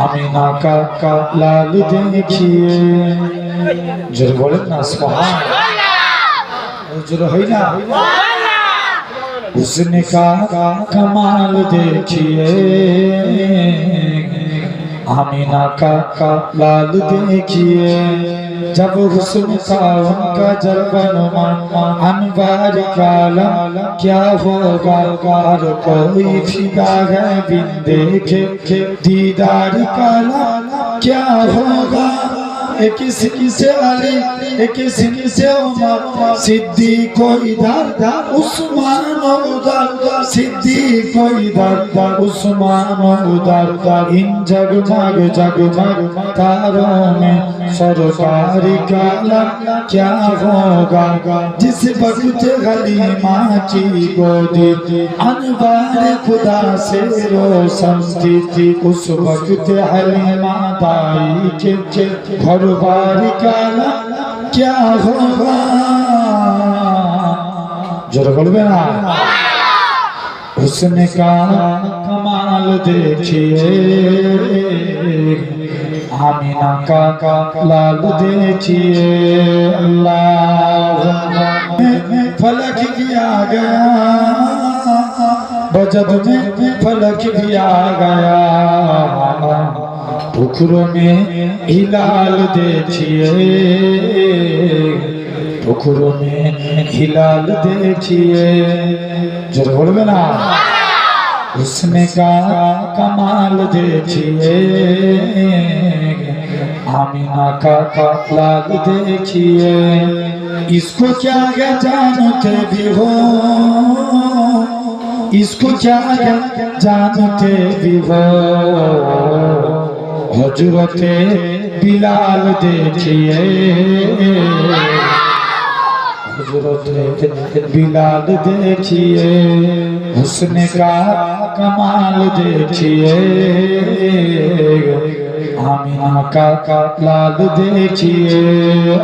আমি না কাকা লাল দেখিয়ে জোর বলেন না সোহান জোর হই না उसने का कमाल देखिए आमीना का लाल देखिए जब हुस्न का उनका जलवा अनवार काला क्या होगा और कोई फिदा है बिन देखे दीदार काला क्या होगा ایک سکی سے علی، ایک سکی سے عمر، صدیق و ادھر، عثمان و ادھر، صدیق و ادھر، عثمان و ادھر، ان جگ مگ جگ مگ، تاروں میں سرکاری کالم کیا ہوگا؟ جس غلیمہ کی گودی، انوار خدا سے روشن اس وقت حلیمہ بائی کے گھر باری کالا کیا ہوگا جو رکھل بینا اس نے کہا کمال دیکھئے آمینہ کا کلال دیکھئے اللہ فلک کیا گیا۔ بجد میں فلک کیا گیا۔ ٹکڑوں میں ہلال دے چھیے ٹکڑوں میں ہلال دے چھیے ضرور میں نا اس نے کہا کمال دے چھیے آمینہ کا کلال دے چھیے اس کو کیا گیا جانتے بھی ہو اس کو کیا گیا جانتے بھی ہو হজরতে বিলাল দেখিয়ে। বিলাল দেখিয়ে। হুসনে কা কমাল দেখিয়ে। আমিনা কা লাল দেখিয়ে।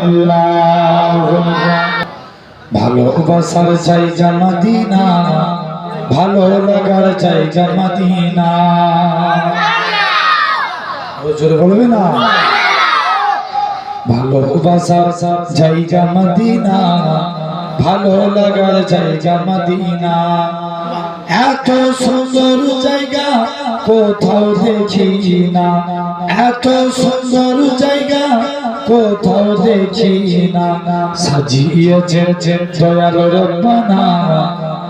আল্লাহ ভালোবাসার চাই জামাদিনা ভালো লাগার চাই জামাদিনা বলবে ভালো লাগার জায়গা মদিনা। এত সুন্দর জায়গা কোথাও দেখি না। এত সুন্দর জায়গা কোথাও দেখি না। সাজিয়েছে দয়াল রব্বানা,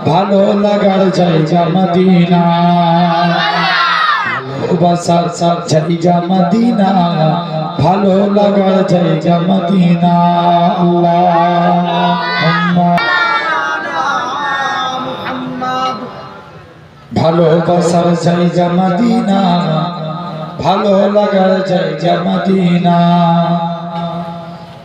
ভালো লাগার জায়গা মদিনা। ভালোবাসার সার জায়গা মদিনা, ভালো লাগার জায়গা মদিনা। আল্লাহ ভালোবাসার জায়গা মদিনা, ভালো লাগার জায়গা মদিনা।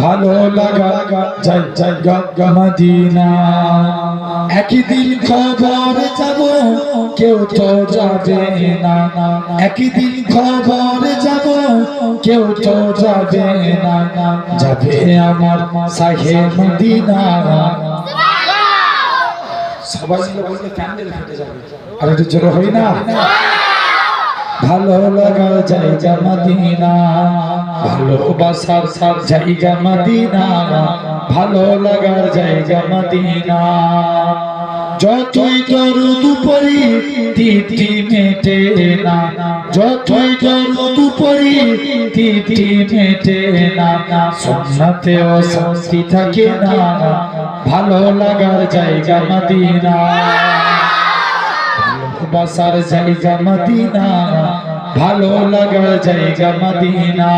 ভালো লাগা যাই জায়গা মদিনা। একদিন খবর যাব কেউ তো যাবে না। একদিন খবর যাব কেউ তো যাবে না। যাবে আমার সাহে মদিনা। সবাই মিলে বলতে ক্যান্ডেল ফেটে যাবে। আর একটু জোরে হই না? ভালো লাগার জায়গা মদিনা। ভালোবাসার সার জায়গা মদিনা। ভালো লাগার জায়গা মদিনা। যতই দরুদ পড়ি তিতি মেটে না। যতই দরুদ পড়ি তিতি মেটে না। সুন্নতে অশান্তি থাকে না। ভালো লাগার জায়গা মদিনা। বাসার জায়গা মদিনা। ভালো লাগার জায়গা মদিনা।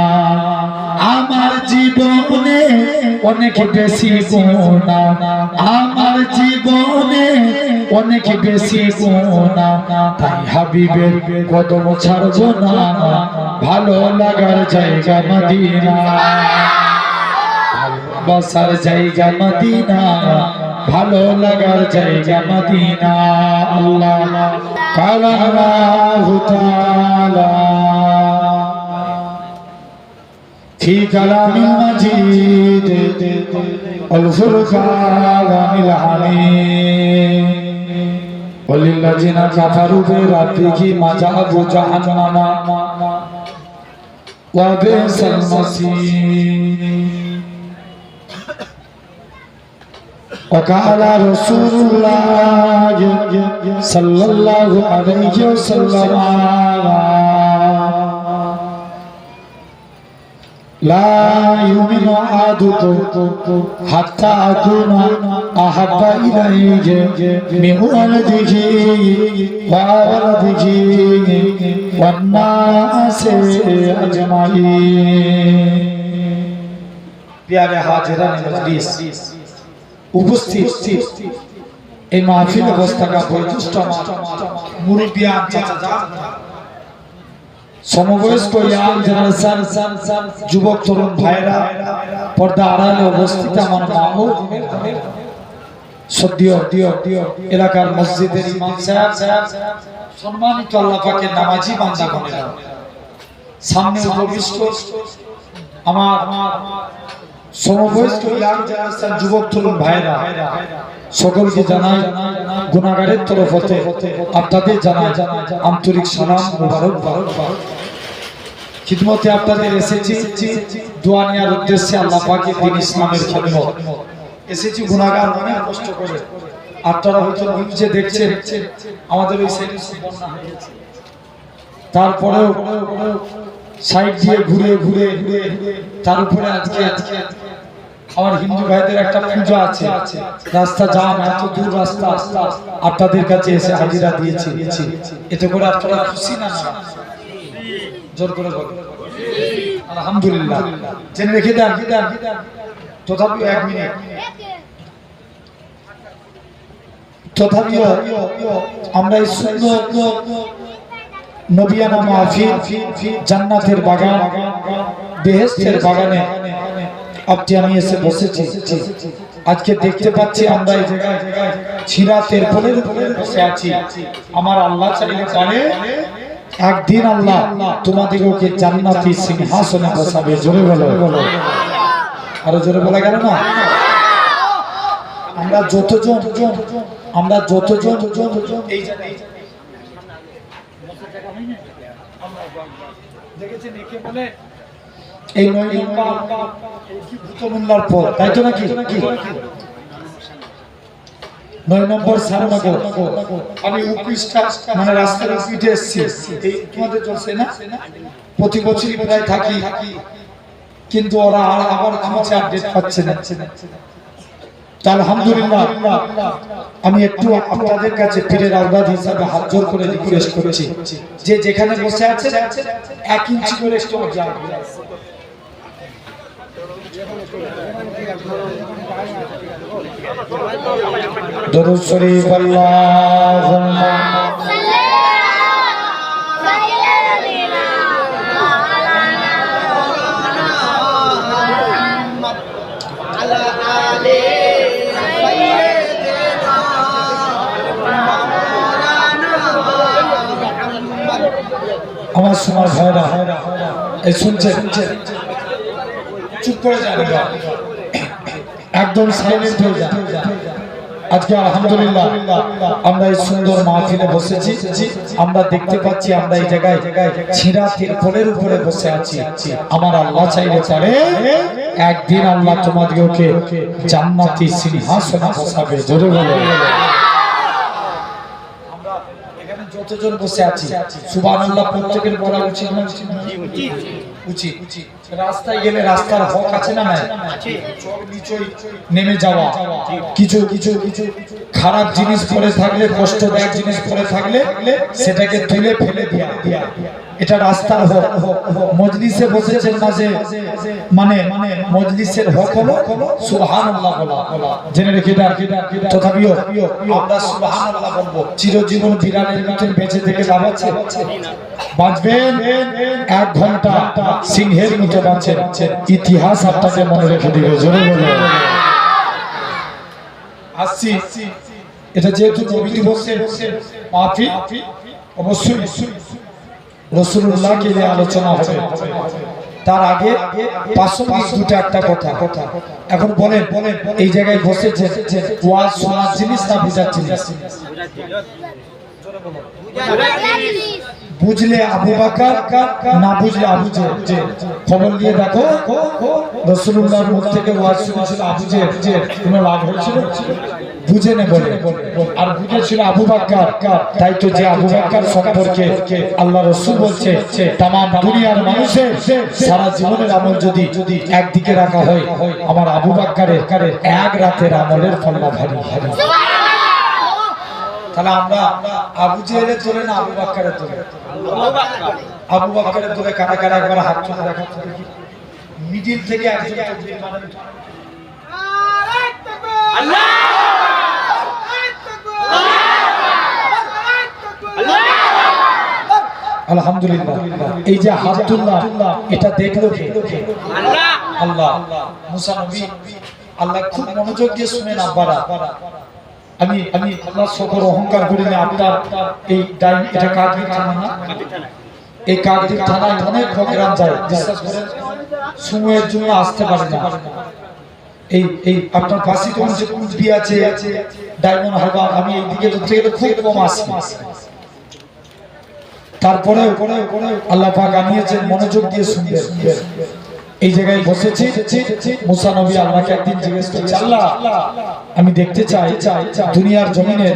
আমার জীবনে অনেক বেশি গুণা। আমার জীবনে অনেক বেশি গুণা। তাই হাবিবের কদম ছাড়বো না। ভালো লাগার জায়গা মদিনা। বসার জায়গা মদিনা। ভালো লাগার জায়গা মদিনা আল্লাহ কালাল্লাহু তাআলা في كلام المجيد الفرقان الحميد وللذين كفروا بربهم عذاب جهنم وبئس المصير وقال رسول الله صلى الله عليه وسلم لا يؤمن أحدكم حتى أكون أحب إليه من ولده وولده والناس أجمعين प्यारे हाजिरा मजलिस উপস্থিত এই মাহফিল অবস্থাকা বৈশিষ্ট্য মুরব্বিয়ান চাচা। সমবয়স্ক ইয়াং জেনারেশন, যুবক, তরুণ ভাইরা পর্দা আড়ালে উপস্থিত আমার মা ও সদ্য এলাকার মসজিদের ইমাম সাহেব, সম্মানিত আল্লাহ পাকের নামাজি বান্দা গণেরা সামনে উপবিষ্ট আমার সমবয়স্ক ইয়াং জেনারেশন যুবক তরুণ ভাইরা সকলকে জানাই গুণাগারের তরফ হতে আপনাদের জানাই আন্তরিক সালাম মুবারক বারক বারক খিদমতে আপনাদের এসেছি, দোয়া নেওয়ার উদ্দেশ্যে আল্লাহ পাকের দিন ইসলামের এসেছি গুণাগার অনেক কষ্ট করে। আপনারা হয়তো নিউজে দেখছেন, আমাদের ওই তারপরেও সাইড দিয়ে ঘুরে ঘুরে তার উপরে আজকে আজকে আমার হিন্দু ভাইদের একটা পূজা আছে। রাস্তা জাম, এত দূর রাস্তা। আপনাদের কাছে এসে হাজিরা দিয়েছি। এতে করে আপনারা খুশি না? জোর করে বলুন আলহামদুলিল্লাহ। জেনে রেখে দেন। তথাপিও এক মিনিট। তথাপিও আমরা এই সুন্দর নবিয়ানা মাহফিল জান্নাতের বাগান, বেহেস্তের বাগানে আপনি আমি এসে বসেছি। আজকে দেখতে পাচ্ছি আমরা এই জায়গায় ছিরাতের উপরে বসে আছি। আমার আল্লাহ চাইলে একদিন আল্লাহ তোমাদেরকে জান্নাতি সিংহাসনে বসাবে। জোরে বলো। আরও জোরে বলা গেল না? আমরা যতজন আমরা যতজন, এই জায়গায় দেখেছেন একে বলে এই নয় নম্বর ভূতমুল্লার পর তাই তো নাকি? নয় নম্বর সারনগর। আমি উপিসটা মানে রাস্তার উপিটে এসছি। এই তোমাদের চলছে না? প্রতি বছরই প্রায় থাকি। কিন্তু ওরা আর আবার আমাকে আপডেট পাচ্ছে না। আলহামদুলিল্লাহ, আমি একটু আপনাদের কাছে পীরের আওলাদ হিসাবে হাত জোর করে রিকোয়েস্ট করছি। যে যেখানে বসে আছে, এক ইঞ্চি করে দরুদ শরীফ আমার সময় ভাইরা এই শুনছে? চুপ করে যাবে একদম সাইলেন্ট হয়ে যান। আজকে আলহামদুলিল্লাহ আমরা এই সুন্দর মাহফিলে বসেছি। আমরা দেখতে পাচ্ছি আমরা এই জায়গায় ছিঁড়া তিরপলের উপরে বসে আছি। আমার আল্লাহ চাইলে পারে একদিন আল্লাহ তোমাদেরকে জান্নাতি সিংহাসনে বসাবে। জোরে বলো। যতজন বসে আছি? সুবহানাল্লাহ প্রত্যেকের বলা উচিত না? উচিত। রাস্তায় গেলে রাস্তার হক আছে না নেমে যাওয়া। কিছু কিছু কিছু খারাপ জিনিস পরে থাকলে কষ্টদায়ক জিনিস পরে থাকলে সেটাকে তুলে ফেলে দেওয়া এটা রাস্তার হক, মজলিসে বসেছেন মাঝে মানে মজলিসের হক হলো সুবহানাল্লাহ জেনে রেখে দেন, তথাপিও আমরা বলব, চিরজীবন বেঁচে থেকে বাঁচবেন? এক ঘণ্টা সিংহের মতো বাঁচেন। ইতিহাস আপনাকে মনে রেখে দিবে জোরে বলে আসছি। এটা যেহেতু নবী দিবসের মাহফিল অবশ্যই। রসুল্লাহকে নিয়ে আলোচনা হবে। তার আগে পাঁচশো একটা কথা। কথা এখন বলেন বলেন এই জায়গায় বসেছে ওয়াজ শোনার জিনিস না বোঝার জিনিস। বুঝলে আবু বাকার, না বুঝলে আবু যে খবর দিয়ে দেখো রসুল্লাহর মুখ থেকে ওয়াজ শুনেছিল আবু যে কোনো লাভ হয়েছিল? বুঝে আর আবু বাক্কার তাই তো যে আবু বাক্কার রসুল বলছে মানুষের সারা যদি একদিকে রাখা হয়, আমার আবু বাক্কারের এক রাতের আমলের ফল্লা ভারী ভারী তাহলে আমরা আবু জেহেলের তোলে না আবু বাক্কারের তোলে আবু বাক্কারের তোলে কারা কারা একবার হাত তুলে দেখা মিডিল থেকে একজন আল্লাহ খুব মনোযোগ দিয়ে শুনেন আব্বারা। আমি আমি আল্লাহ সকল অহংকার করি না, আপনার এই ডাইন, এটা কাকদ্বীপ থানা না? এই কাকদ্বীপ থানায় অনেক প্রোগ্রাম যায়, বিশ্বাস করেন? সময়ের জন্য আসতে পারে না। এই এই আপনার পাশে কোন যে কুচবি আছে, ডায়মন্ড হারবার, আমি এইদিকে ধরতে গেলে খুব কম আসি। তারপরে আল্লাহ পাক আনিয়েছেন মনোযোগ দিয়ে শুনবেন। এই জায়গায় বসেছি। মুসা নবী আল্লাহকে একদিন জিজ্ঞেস করছে আল্লাহ, আমি দেখতে চাই দুনিয়ার জমিনে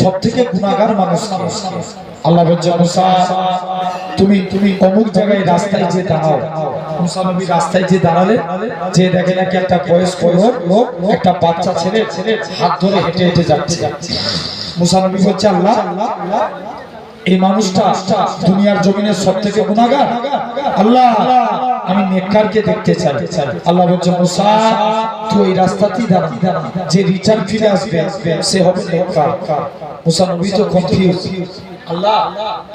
সব থেকে গুণাগার মানুষ? আল্লাহ মুসা, তুমি তুমি অমুক জায়গায় রাস্তায় যে দাঁড়াও। মুসা নবী রাস্তায় যে দাঁড়ালে যে দেখে নাকি একটা বয়স্ক লোক, একটা বাচ্চা ছেলে হাত ধরে হেঁটে হেঁটে যাচ্ছে। মুসা নবী বলছে, আল্লাহ এই মানুষটা দুনিয়ার জমিনের সব থেকে গুণাগার আল্লাহ আমি নেককারকে দেখতে চাই। আল্লাহ বলছে মুসা তুই এই রাস্তাতেই দাঁড়া। যে রিটার্ন ফিরে আসবে সে হবে নেককার। মুসা নবী তো কনফিউজ আল্লাহ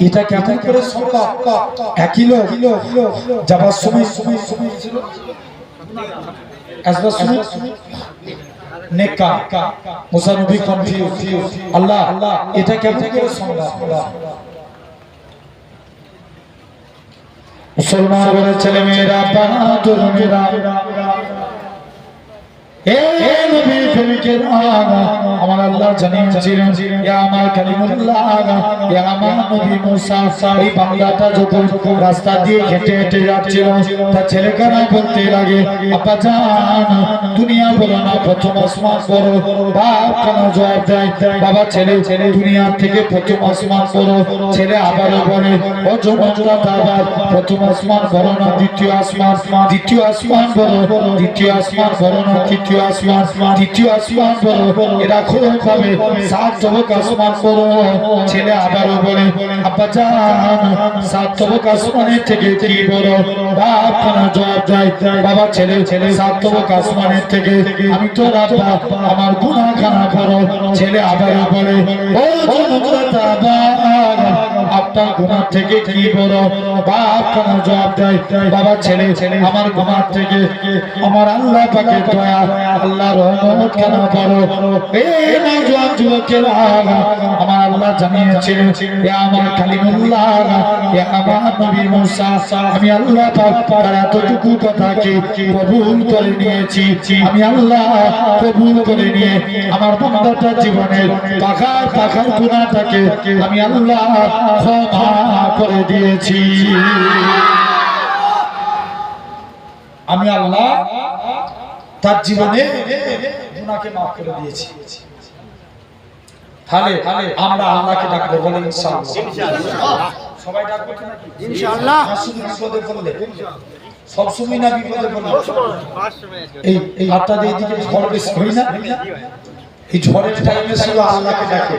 এটা কেমন করে সম্ভব? একই লোক যাবার সময় সময় সময় ছিল আসবার সময় নেকা, মুসা নবী কনফিউজ আল্লাহ, এটা কেমন করে সম্ভব? মুসলমানের ছেলে মেয়েরা বাহাদুর মেয়েরা, এ প্রেমিকের আগা আমার আল্লাহ জানিয়েছিলেন ইয়া আমার কালিমুল্লাহ আগা ইয়া আমার নবী মুসা। এই বাংলাটা যখন রাস্তা দিয়ে হেঁটে হেঁটে যাচ্ছিল, তার ছেলেখানা বলতে লাগে, আপা জান, দুনিয়া বলো না, প্রথম আসমান বড় বাপ কেন জবাব দেয়, বাবা ছেলে ছেলে দুনিয়া থেকে প্রথম আসমান বড় ছেলে আবারও বলে, ও আবার প্রথম আসমান বড় না, দ্বিতীয় আসমান দ্বিতীয় আসমান বড় দ্বিতীয় আসমান বড় না, তৃতীয় আসমান তৃতীয় আসমান বড় এরা খুব। ভাবে সাত তবক আসমান বড় ছেলে আবারও বলে, আব্বা জান, সাত তবক আসমানের থেকে কি বড় বাপ খানা জবাব দেয়, বাবা ছেলে ছেলে সাত তবক আসমানের থেকে আমি তো রাব্বা, আমার গুনাহ বড় ছেলে আবারও বলে, ও জনতা আপনার গুনাহ থেকে কি বড়? বাপ খানা জবাব দেয়? বাবা ছেলে, আমার ঘুমার থেকে আমার আল্লাহ পাকে দয়া আল্লাহ রহমত কেন বড়? এ নওজোয়ান যুবকের, আমার আল্লাহ জানিয়েছিলেন ইয়া আমার কালিমুল্লাহ ইয়া আমার নবী মুসা, আমি আল্লাহ পাক তার এতটুকু কথাকে কবুল করে নিয়েছি। আমি আল্লাহ কবুল করে নিয়ে আমার বান্দাটার জীবনের পাখার পাখার গুনাহটাকে আমি আল্লাহ ক্ষমা করে দিয়েছি। আমি আল্লাহ তার জীবনে গুনাহকে মাফ করে দিয়েছি। তাহলে আমরা আল্লাহকে ডাকবো বলে ইনশাআল্লাহ। সবাই ডাকবো নাকি ইনশাআল্লাহ। বিপদে পড়লে। সব সময় না বিপদে পড়লে। এই এই আপনাদের এইদিকে ঝড় বেশি হয় না? এই ঝড়ের টাইমে শুধু আল্লাহকে ডাকে।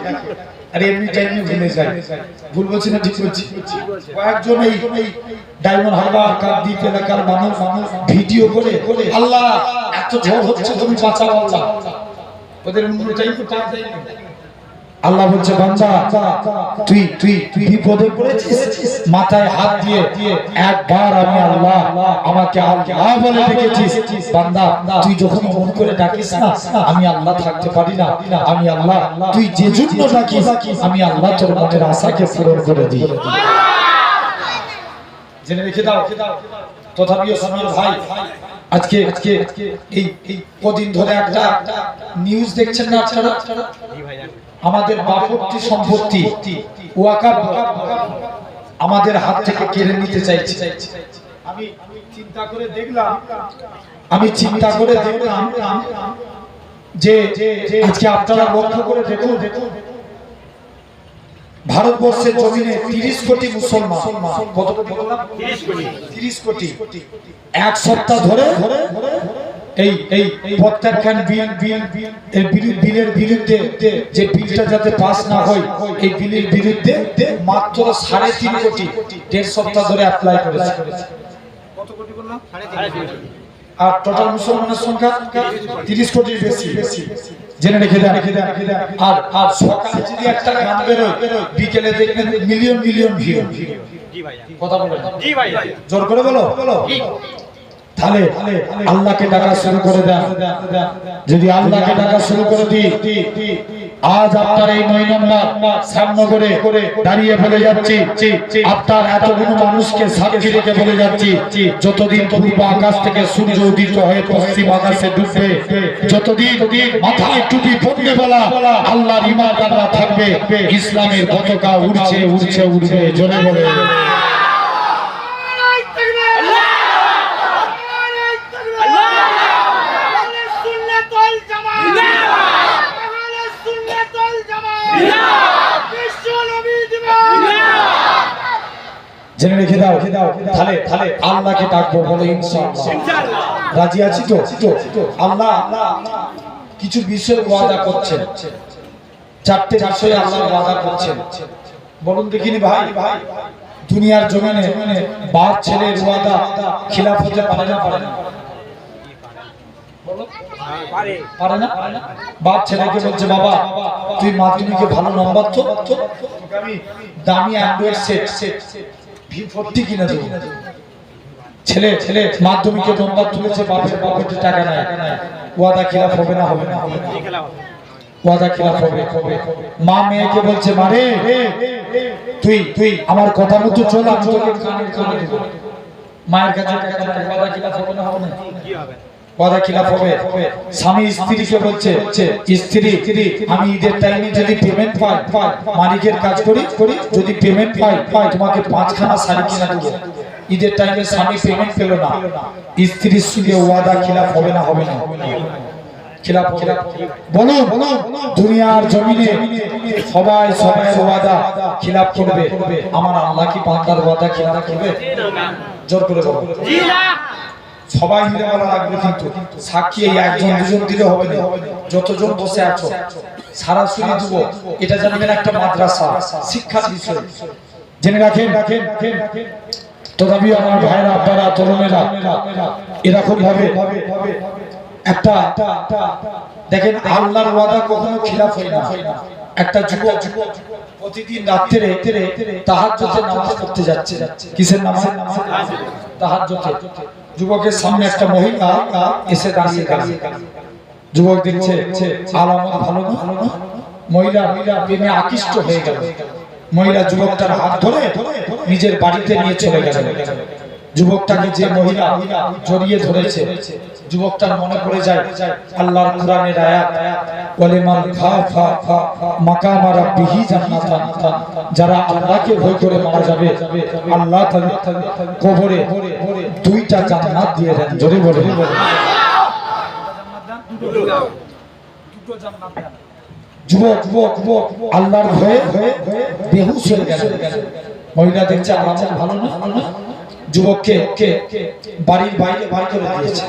আর এমনি টাইমে ভুলে যায়। ভুল বলছি না, ঠিক বলছি। কয়েকজন এই ডায়মন্ড হারবার কাকদ্বীপ এলাকার মানুষ ভিডিও করে, আল্লাহ, এত ঝড় হচ্ছে, তুমি বাঁচাও আল্লাহ। ওদের টাইম তো টাইম আল্লাহ বলছে বান্দা। তুই তুই বিপদে পড়েছিস, মাথায় হাত দিয়ে একবার আমি আল্লাহ আমাকে আল্লাহ বলে ডেকেছিস। বান্দা, তুই যখন মন করে ডাকিস না, আমি আল্লাহ থাকতে পারি না। আমি আল্লাহ, তুই যে জন্য ডাকিস, আমি আল্লাহ তোর মনের আশাকে পূরণ করে দিই। জেনে রেখে দাও। তথাপিও সামির ভাই, আজকে আজকে এই এই কদিন ধরে একটা নিউজ দেখছেন না আপনারা? আমাদের বাপত্তি সম্পত্তি ওয়াকাব আমাদের হাত থেকে কেড়ে নিতে চাইছে। আমি চিন্তা করে দেখলাম আমি চিন্তা করে দেখলাম যে আজকে আপনারা লক্ষ্য করে দেখুন ভারতবর্ষের জমিনে তিরিশ কোটি মুসলমান। কত কোটি? তিরিশ কোটি। এক সপ্তাহ ধরে এই এই প্রত্যাখ্যান বিল বিল এই বিল বিলের বিরুদ্ধে যে বিলটা যাতে পাস না হয় এই বিলের বিরুদ্ধে মাত্র সাড়ে তিন কোটি দেড় সপ্তাহ ধরে অ্যাপ্লাই করেছে। কত কোটি বললাম? আর টোটাল মুসলমানের সংখ্যা তিরিশ কোটির বেশি। বেশি জেনে রেখে দেন। রেখে দেন রেখে দেন আর আর সকালে যদি একটা গান বেরোয় বিকেলে দেখবেন মিলিয়ন মিলিয়ন ভিউ। কথা বলে জি ভাই জোর করে বলো। বলো তাহলে আল্লাহকে ডাকা শুরু করে দেন। যদি আল্লাহকে ডাকা শুরু করে দিই, আজ আপনার এই নয় নম্বর সামনে করে দাঁড়িয়ে বলে যাচ্ছি। আপনার এতগুলো মানুষকে সাক্ষী রেখে বলে যাচ্ছি, যতদিন পূর্ব আকাশ থেকে সূর্য উদিত হয়ে পশ্চিম আকাশে ডুববে, যতদিন মাথায় টুপি পড়বে বলা, আল্লাহর ইমানদাররা থাকবে, ইসলামের পতাকা উড়ছে উড়ছে, উড়বে, জোরে বলে। জেনে রেখে দাও তাহলে তাহলে আল্লাহকে ডাকবো বলে ইনশাআল্লাহ। রাজি আছি তো? আল্লাহ কিছু বিষয় ওয়াদা করছেন। চারটে বিষয়ে আল্লাহ ওয়াদা করছেন। বলুন দেখিনি ভাই ভাই দুনিয়ার জমিনে বাপ ছেলের ওয়াদা খিলাফ হতে পারে না পারে না। পারে। না? বাপ ছেলেকে বলছে বাবা তুই মাধ্যমিকে ভালো নম্বর তো? আমি দামি অ্যান্ড্রয়েড সেট সেট ভি কিনা দেবো। ছেলে ছেলে, মাধ্যমিকে নম্বর তুলেছে, বাপের টাকা নাই। ওয়াদা খিলাফ হবে না হবে না ওয়াদা খিলাফ হবে। মা মেয়েকে বলছে মারে তুই তুই, আমার কথা মতো চল, আমি তোকে মায়ের কাছে টাকা নাই ওয়াদা খিলাফ হবে না হবে না। ওয়াদা খিলাফ হবে। স্বামী স্ত্রীকে বলছে, স্ত্রী, আমি ঈদের টাইমে যদি পেমেন্ট পাই, মালিকের কাজ করি করি যদি পেমেন্ট পাই পাই তোমাকে পাঁচখানা শাড়ি কিনে দেবো। ঈদের টাইমে স্বামী পেমেন্ট পেল না। স্ত্রীর সঙ্গে ওয়াদা খিলাফ হবে না হবে না। খিলাফ খিলাফ। বলো বলো দুনিয়ার জমিনে সবাই সবাই ওয়াদা খিলাফ করবে। আমার আল্লাহ কি বান্দার ওয়াদা খিলাফ করবে? জোর করে বলো সবাই মিলে বলা লাগবে কিন্তু সাক্ষী এই একজন দুজন দিলে হবে না। যতজন বসে আছো, সারা শুনে দিব এটা জানবেন একটা মাদ্রাসা, শিক্ষার বিষয়। জেনে রাখেন রাখেন রাখেন তথাপি আমার ভাইরা আপনারা তরুণেরা এরকম ভাবে একটা, দেখেন, আল্লাহর ওয়াদা কখনো খিলাফ হয় না। একটা যুবক প্রতিদিন রাত্রে তাহাজ্জুদে নামাজ পড়তে যাচ্ছে। কিসের নামাজ? তাহাজ্জুদে যুবকের সামনে একটা মহিলা এসে দাঁড়িয়ে দাঁড়িয়ে যুবক দেখছে আলামত ভালো না। মহিলা প্রেমে আকৃষ্ট হয়ে গেল। মহিলা যুবকটার হাত ধরে নিজের বাড়িতে নিয়ে চলে গেল। যুবকটাকে যে মহিলা জড়িয়ে ধরেছে যুবকটার মনে পড়ে যায়, আল্লাহর কোরআনের আয়াত বলে মান খাফা মাকাম রাব্বিহি জান্নাতান। যারা আল্লাহকে ভয় করে মারা যাবে, আল্লাহ তাআলা কবরে দুইটা জান্নাত দিয়ে দেন। জোরে বলে যুবক যুবক যুবক আল্লাহর ভয়ে বেহুশ হয়ে গেল। মহিলা দেখছে আলামত ভালো না যুবককে বাড়ির বাইরে বাড়ি করে দিয়েছে।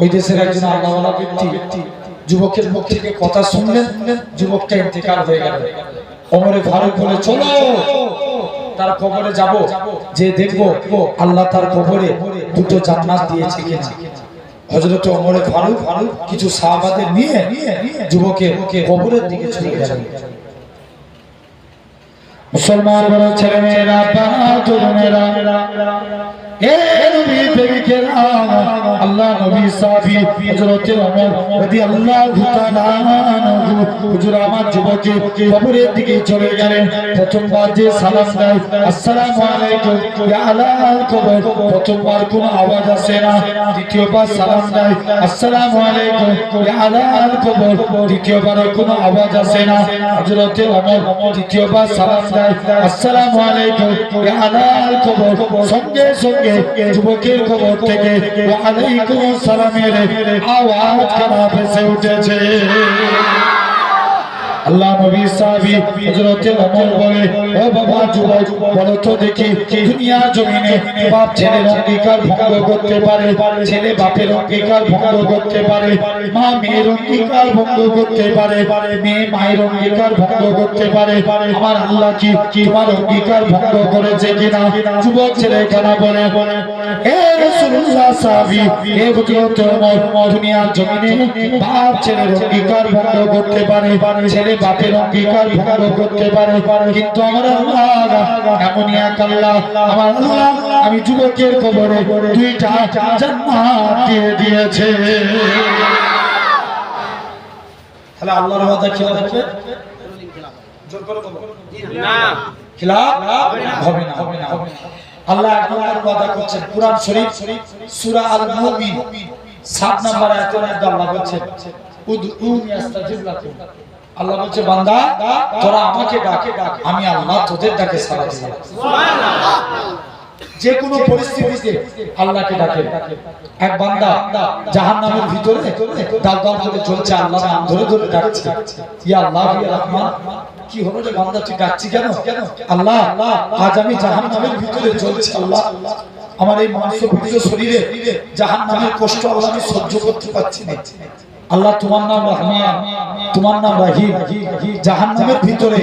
ওই দেশের একজন আল্লাহওয়ালা ব্যক্তি, যুবকের মুখ থেকে কথা শুনলেন, যুবকটা হয়ে গেল। অমরে ফারুক বলে, চলো, তার কবরে যাব। যে দেখব, আল্লাহ তার কবরে দুটো জান্নাত দিয়েছে কিনা। হযরত ওমরে ফারুক কিছু সাহাবাদের নিয়ে যুবকের কবরের দিকে চলে গেলেন। মুসলমান বড় ছেলে মেয়েরা বাবা প্রথমবার যে আওয়াজ আসে না, দ্বিতীয়বার সালাম দেয়, আসসালামু আলাইকুম কবর। দ্বিতীয়বার কোনো আওয়াজ আসে না, হযরত ওমর দ্বিতীয়বার সালাম দেয়, আসসালামু আলাইকুম সঙ্গে সঙ্গে যুবকের খবর থেকে ওয়া আলাইকুম সালামের আওয়াজ কানা ভেসে উঠেছে। আল্লাহ নবী সাহাবী হযরত ওমর বলে, ও বাবা যুবক, বলো তো দেখি দুনিয়া জমিনে বাপ ছেলের অঙ্গীকার ভঙ্গ করতে পারে, ছেলে বাপের অঙ্গীকার ভঙ্গ করতে পারে, মা মেয়ের অঙ্গীকার ভঙ্গ করতে পারে, মেয়ে মায়ের অঙ্গীকার ভঙ্গ করতে পারে, আমার আল্লাহ কি তোমার অঙ্গীকার ভঙ্গ করেছে কিনা? যুবক ছেলে কেন বলে হে রাসূলুল্লাহ সাহাবী হে হযরত দুনিয়ার জমিনে বাপ ছেলের অঙ্গীকার ভঙ্গ করতে পারে ছেলে বাপের অঙ্গীকার ভঙ্গ করতে পারে। কিন্তু আমার আল্লাহ এমনই এক আল্লাহ। আমার আল্লাহ আমি যুবকের কবরে দুইটা জান্নাত দিয়ে দিয়েছে। তাহলে আল্লাহর ওয়াদা খিলাফ হবে? জোর করে বলো। খিলাফ? হবে না। হবে না হবে না। আল্লাহ এক নম্বর ওয়াদা করছেন, কুরআন শরীফ, সূরা আল মুমিন 7 নম্বর আয়াতে আল্লাহ বলছেন উদউনি আস্তাজিব লাকুম। আল্লাহ বলছে, বান্দা, তোরা আমাকে ডাকে ডাক আমি আল্লাহ তোদের ডাকে সাড়া দেব যে কোনো পরিস্থিতিতে আল্লাহকে ডাকে। এক বান্দা জাহান্নামের ভিতরে দাল দাল করে চলছে, আল্লাহ নাম ধরে ধরে ডাকছে। ইয়া আল্লাহ ইয়া রহমান, কি হলো বান্দা, তুই ডাকছি কেন? আল্লাহ, আজ আমি জাহান্নামের ভিতরে চলছি, আল্লাহ। আমার এই ভিতরে শরীরে জাহান্নামের কষ্ট আল্লাহ আমি সহ্য করতে পারছি না। আল্লাহ, তোমার নাম রহমান, তোমার নাম রাহিম। জাহান্নামের ভিতরে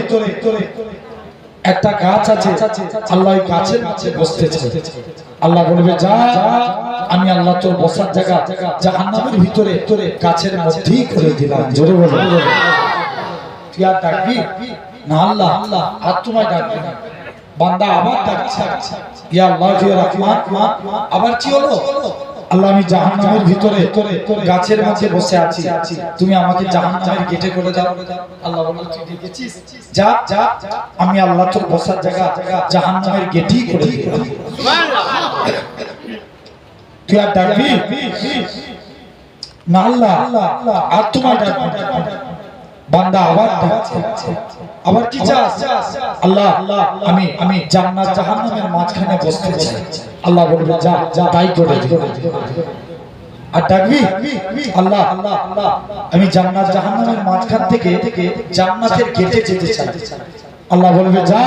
একটা গাছ আছে, আল্লাহ গাছের নিচে বসতেছে। আল্লাহ বলবে, যা, আমি আল্লাহ তোর বসার জায়গা যা জাহান্নামের ভিতরে তোরে গাছের মধ্যেই করে দিলাম। জোরে বলে। তুই আর ডাকবি? না, আল্লাহ আল্লাহ আর তোমায় ডাকবি না। বান্দা আবার ডাকছে। ইয়া আল্লাহ ইয়া রহমান, আবার কি হলো? আল্লাহ, আমি আল্লাহ বলে বসার জায়গা জাহান্নামের গেটেই করে তুই আর না আল্লাহ, আর তোমার বান্দা আবার আবার কি চাস আল্লাহ, আমি আমি জান্নাত জাহান্নামের মাঝখানে বসতে চাই। আল্লাহ বলবে, যা যা, তাই করে আর ডাকবি? আল্লাহ, আমি জান্নাত জাহান্নামের মাঝখান থেকে জান্নাতের গেটে যেতে চাই। আল্লাহ বলবে, যা,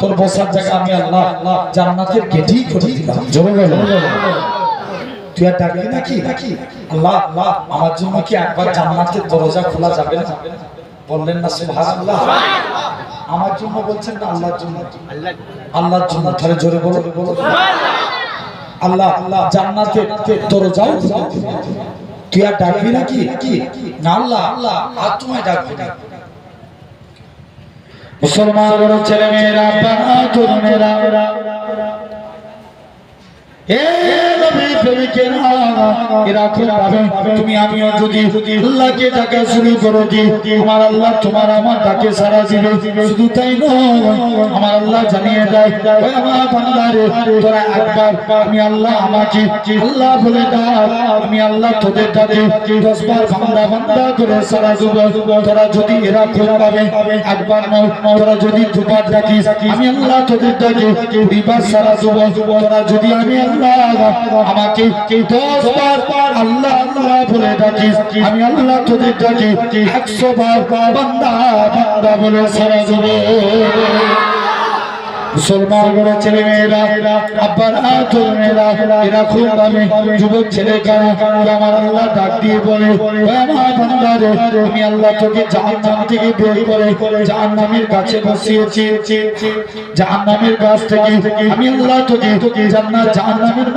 তোর বসার জায়গা আমি আল্লাহ জান্নাতের গেটেই করে দিলাম। জোরে বলো। তুই আর ডাকবি নাকি? নাকি আল্লাহ আল্লাহ, আমার জন্য কি একবার জান্নাতের দরজা খোলা যাবে না? বললেন না, সুবহানাল্লাহ। আমার জন্য বলছেন না, আল্লাহর জন্য। আল্লাহর জন্য জোরে বলো। আল্লাহ আল্লাহ, জান্নাতের তুই আর ডাকবি নাকি? না, আল্লাহ আল্লাহ, আর ডাকবি না। মুসলমান বড় ছেলে মেয়েরা তরুণেরা। এ প্রেমিকেরা এরকম ভাবে তুমি আমিও যদি আল্লাহকে ডাকা শুরু করো দি আমার আল্লাহ তোমার আমার ডাকে সারা দিবে। শুধু তাই নয়, আমার আল্লাহ জানিয়ে দেয় আমার বান্দারে তোরা একবার আমি আল্লাহ আমাকে আল্লাহ বলে ডাক আমি আল্লাহ তোদের ডাকে। দশ বার বান্দা বান্দা করে সারা দেবো। তোরা যদি এরকম ভাবে একবার নয়, তোরা যদি দুবার ডাকিস, আমি আল্লাহ তোদের ডাকে কুড়িবার সারা দেবো। তোরা যদি আমি আল্লাহ আমাকে দশ বার আল্লাহ আল্লাহ বলে ডাকিস আমি আল্লাহ যদি ডাকি। একশো বার বান্দা বান্দা বলে সারা দেবো মুসলমান করে ছেলে মেয়েরা, আব্বারা তোর মেয়েরা, এরা খুব আমি যুবক ছেলে কারা? আমার আল্লাহ ডাক দিয়ে বলে আমার আমি আল্লাহ তোকে জাহান্নাম থেকে বের করে জাহান্নামের কাছে বসিয়েছি। জাহান্নামের গাছ থেকে আমি আল্লাহ তোকে জান্নাত, জাহান্নামের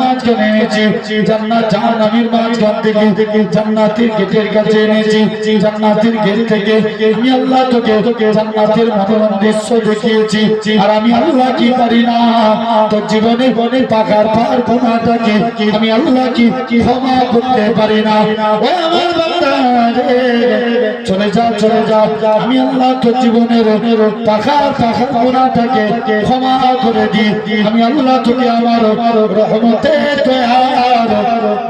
জান্নাত, জাহান্নামের মাঝখান থেকে জান্নাতের গেটের কাছে এনেছি। জান্নাতের গেট থেকে আমি আল্লাহ তোকে জান্নাতের দৃশ্য দেখিয়েছি। আর আমি আল্লাহ কি পারি না। তোর জীবনে বনে পাকার পার গোনাটাকে আমি আল্লাহ কি ক্ষমা করতে পারি না। চলে যা চলে যা আমি আল্লাহ তোর জীবনের পাখার পাখার গোনাটাকে ক্ষমা করে দি আমি আল্লাহ তোকে আমার রহমতে তোয়ার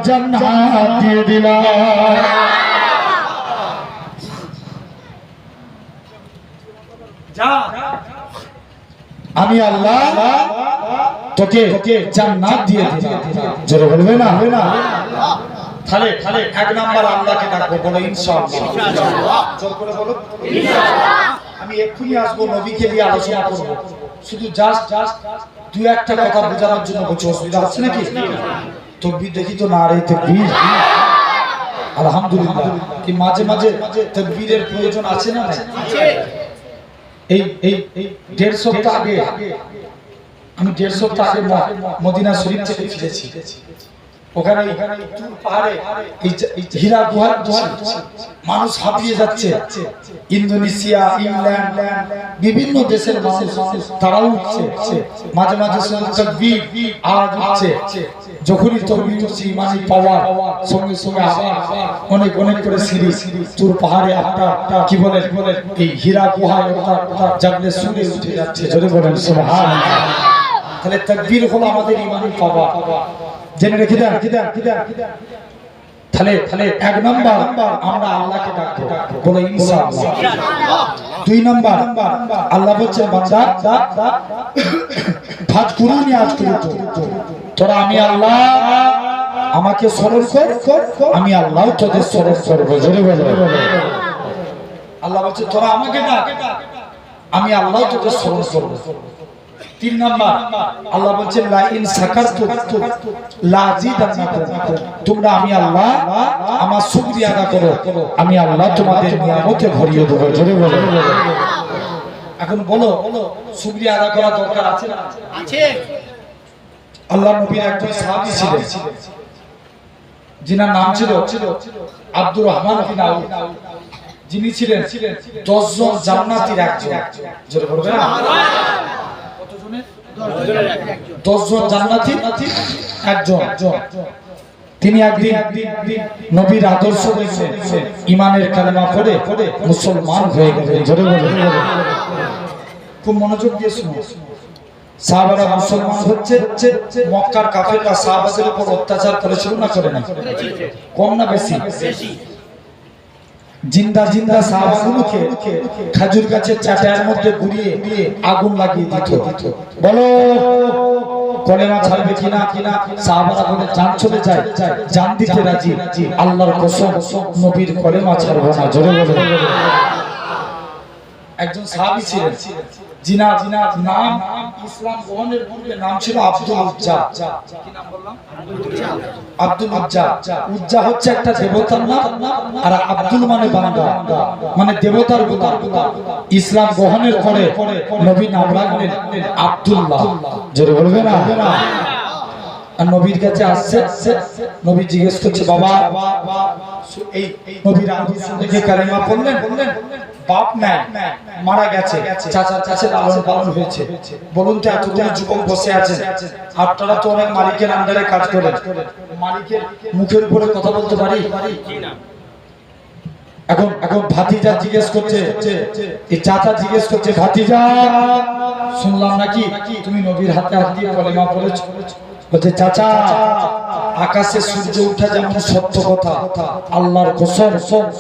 জান্নাত দিয়ে দিলাম। আমি আল্লাহ তোকে জান্নাত দিয়ে দিলাম। জোরে বলবে না? হবে না তাহলে তাহলে এক নাম্বার আল্লাহকে ডাকবো বলো, ইনশাআল্লাহ। আমি এক্ষুনি আসব, নবীকে দিয়ে আলোচনা করব। শুধু জাস্ট জাস্ট দু একটা কথা বোঝানোর জন্য বলছি, অসুবিধা হচ্ছে নাকি? তকবির দেখি তো না রে, তকবির। আলহামদুলিল্লাহ। কি মাঝে মাঝে তকবীরের প্রয়োজন আছে না নাই? এই এই দেড় সপ্তাহ আগে আমি দেড় সপ্তাহ আগে মদিনা শরীফ থেকে ফিরেছি। ওখানে তুর পাহাড়ে হীরা গুহার মানুষ হাঁপিয়ে যাচ্ছে। ইন্দোনেশিয়া, ইংল্যান্ড, বিভিন্ন দেশের মানুষ তারাও উঠছে। মাঝে মাঝে আওয়াজ উঠছে। যখনই তকবীর উঠছে ইমানি পাওয়ার, সঙ্গে সঙ্গে আবার অনেক অনেক করে সিঁড়ি তুর পাহাড়ে আপনার কি বলে এই হীরা গুহায় জানলে সুরে উঠে যাচ্ছে। জোরে বলেন, সুবহানাল্লাহ। তাহলে তাকবীর হলো আমাদের ইমানি পাওয়ার জেনে রেখে দেন। তাহলে তাহলে এক নাম্বার, আমরা আল্লাহকে ডাকবো। বলে ইনশাআল্লাহ। দুই নাম্বার, আল্লাহ বলছে বান্দা, ভাজ কুরুনি আজ করে তোরা আমি আল্লাহ, আমাকে স্মরণ কর। আমি আল্লাহ তোদের স্মরণ করব। জোরে বলে। আল্লাহ বলছে, তোরা আমাকে ডাক। আমি আল্লাহ তোদের স্মরণ করব। তিন নাম্বার আল্লাহ বলছেন লা ইন সাকারতু লা জিদান্নাকুম তোমরা আমি আল্লাহ আমার শুকরিয়া আদা করো আমি আল্লাহ তোমাদের নিয়ামতে ভরিয়ে দেব। জোরে বলো। এখন বলো শুকরিয়া আদা করা দরকার আছে না? আছে। আল্লাহ নবীর একজন সাহাবী ছিলেন যিনার নাম ছিল আব্দুর রহমান বিন আউফ। যিনি ছিলেন দশজন জান্নাতীর একজন। জোরে বলবেন না তিনি একদিন নবীর আদর্শ দেখছেন ইমানের কালেমা মুসলমান হয়ে খুব মনোযোগ দিয়ে সাহাবারা মুসলমান হচ্ছে, মক্কার উপর অত্যাচার করেছিল না করে না? কম না বেশি? জিন্দা জিন্দা সাহাবাগুলোকে খাজুর গাছের চাটার মধ্যে গুড়িয়ে আগুন লাগিয়ে দিত। বলো কলেমা ছাড়বে কিনা কিনা সাহাবারা বলে, জান চলে যায় দিতে রাজি। আল্লাহর কসম, নবীর কলেমা ছাড়বো না। জোরে বলে। একজন সাহাবী ছিলেন জিনা জিনা নাম ইসলাম গ্রহণের পূর্বে নাম ছিল আব্দুল উজ্জা কি নাম বললাম? আব্দুল উজ্জা উজ্জা হচ্ছে একটা দেবতার নাম আর আব্দুল মানে বান্দা। মানে দেবতার গোতা ইসলাম গ্রহণের পরে নবী নাম রাখলেন আব্দুল্লাহ। জোরে বলবে না? আর নবীর কাছে আসছে নবী জিজ্ঞেস করছে বাবা এই নবীর আদেশ দেখে কালেমা পড়লেন? বাপ নাই মারা গেছে। চাচার কাছে লালন পালন হয়েছে। বলুন তো এতগুলো যুবক বসে আছেন। আপনারা তো অনেক মালিকের আন্ডারে কাজ করেন। মালিকের মুখের উপরে কথা বলতে পারি? এখন এখন ভাতিজা জিজ্ঞেস করছে এই চাচা জিজ্ঞেস করছে ভাতিজা শুনলাম নাকি তুমি নবীর হাতে হাত দিয়ে কলেমা পড়েছো? বলছে চাচা আকাশে সূর্য উঠা যেমন সত্য কথা আল্লাহর কসম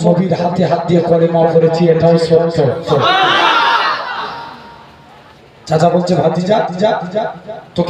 নবীর হাতে হাত দিয়ে করে মা করেছি এটাও সত্য। চাচা বলছে ভাতিজা তোকে